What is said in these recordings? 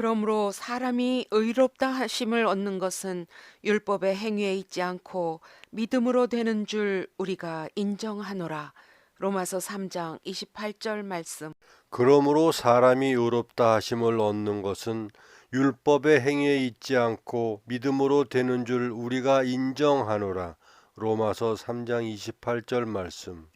그러므로 사람이 의롭다 하심을 얻는 것은 율법의 행위에 있지 않고 믿음으로 되는 줄 우리가 인정하노라. 로마서 3장 28절 말씀. 그러므로 사람이 의롭다 하심을 얻는 것은 율법의 행위에 있지 않고 믿음으로 되는 줄 우리가 인정하노라. 로마서 3장 28절 말씀.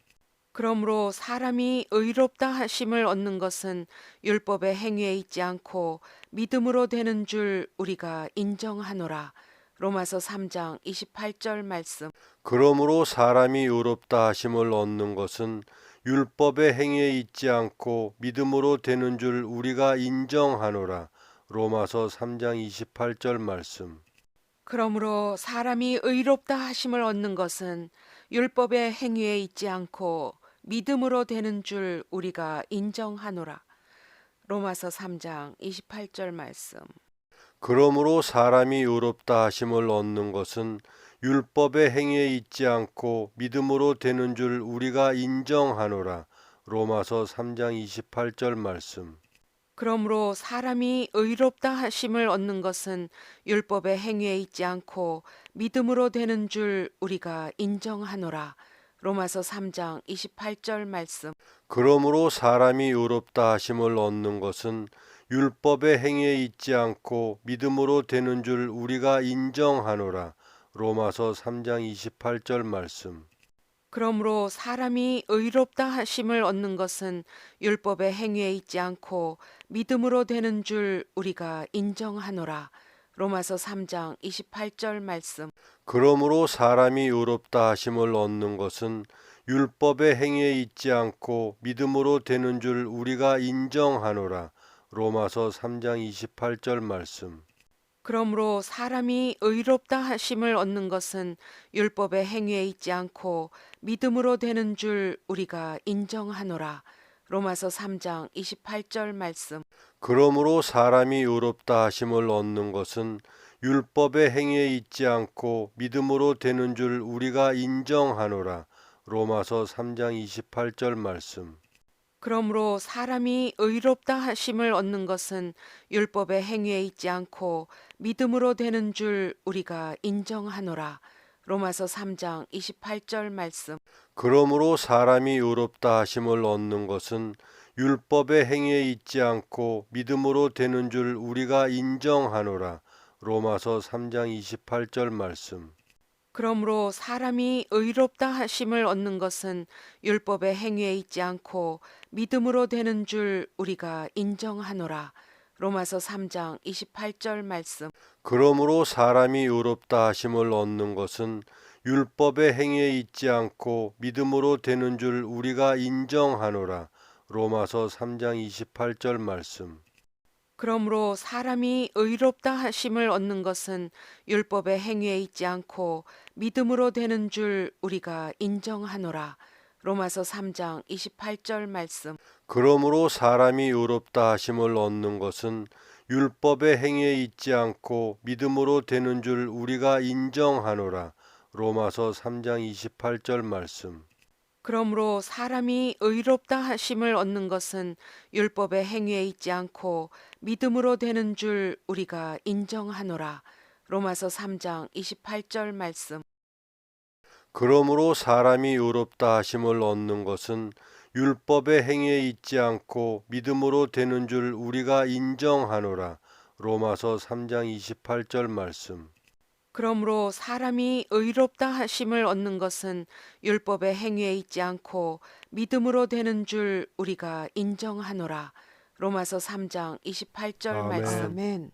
그러므로 사람이 의롭다 하심을 얻는 것은 율법의 행위에 있지 않고 믿음으로 되는 줄 우리가 인정하노라. 로마서 3장 28절 말씀. 그러므로 사람이 의롭다 하심을 얻는 것은 율법의 행위에 있지 않고 믿음으로 되는 줄 우리가 인정하노라. 로마서 3장 28절 말씀. 그러므로 사람이 의롭다 하심을 얻는 것은 율법의 행위에 있지 않고 믿음으로 되는 줄 우리가 인정하노라. 로마서 3장 28절 말씀. 그러므로 사람이 의롭다 하심을 얻는 것은 율법의 행위에 있지 않고 믿음으로 되는 줄 우리가 인정하노라. 로마서 3장 28절 말씀. 그러므로 사람이 의롭다 하심을 얻는 것은 율법의 행위에 있지 않고 믿음으로 되는 줄 우리가 인정하노라. 로마서 3장 28절 말씀. 그러므로 사람이 의롭다 하심을 얻는 것은 율법의 행위에 있지 않고 믿음으로 되는 줄 우리가 인정하노라. 로마서 3장 28절 말씀. 그러므로 사람이 의롭다 하심을 얻는 것은 율법의 행위에 있지 않고 믿음으로 되는 줄 우리가 인정하노라. 로마서 3장 28절 말씀. 그러므로 사람이 의롭다 하심을 얻는 것은 율법의 행위에 있지 않고 믿음으로 되는 줄 우리가 인정하노라. 로마서 3장 28절 말씀. 그러므로 사람이 의롭다 하심을 얻는 것은 율법의 행위에 있지 않고 믿음으로 되는 줄 우리가 인정하노라. 로마서 3장 28절 말씀. 그러므로 사람이 의롭다 하심을 얻는 것은 율법의 행위에 있지 않고 믿음으로 되는 줄 우리가 인정하노라. 로마서 3장 28절 말씀. 그러므로 사람이 의롭다 하심을 얻는 것은 율법의 행위에 있지 않고 믿음으로 되는 줄 우리가 인정하노라. 로마서 3장 28절 말씀. 그러므로 사람이 의롭다 하심을 얻는 것은 율법의 행위에 있지 않고 믿음으로 되는 줄 우리가 인정하노라. 로마서 3장 28절 말씀. 그러므로 사람이 의롭다 하심을 얻는 것은 율법의 행위에 있지 않고 믿음으로 되는 줄 우리가 인정하노라. 로마서 3장 28절 말씀. 그러므로 사람이 의롭다 하심을 얻는 것은 율법의 행위에 있지 않고 믿음으로 되는 줄 우리가 인정하노라. 로마서 3장 28절 말씀. 그러므로 사람이 의롭다 하심을 얻는 것은 율법의 행위에 있지 않고 믿음으로 되는 줄 우리가 인정하노라. 로마서 3장 28절 말씀. 그러므로 사람이 의롭다 하심을 얻는 것은 율법의 행위에 있지 않고 믿음으로 되는 줄 우리가 인정하노라. 로마서 3장 28절 말씀. 그러므로 사람이 의롭다 하심을 얻는 것은 율법의 행위에 있지 않고 믿음으로 되는 줄 우리가 인정하노라. 로마서 3장 28절 말씀. 그러므로 사람이 의롭다 하심을 얻는 것은 율법의 행위에 있지 않고 믿음으로 되는 줄 우리가 인정하노라. 로마서 3장 28절 말씀. 그러므로 사람이 의롭다 하심을 얻는 것은 율법의 행위에 있지 않고 믿음으로 되는 줄 우리가 인정하노라. 로마서 3장 28절 아멘. 말씀. 아멘.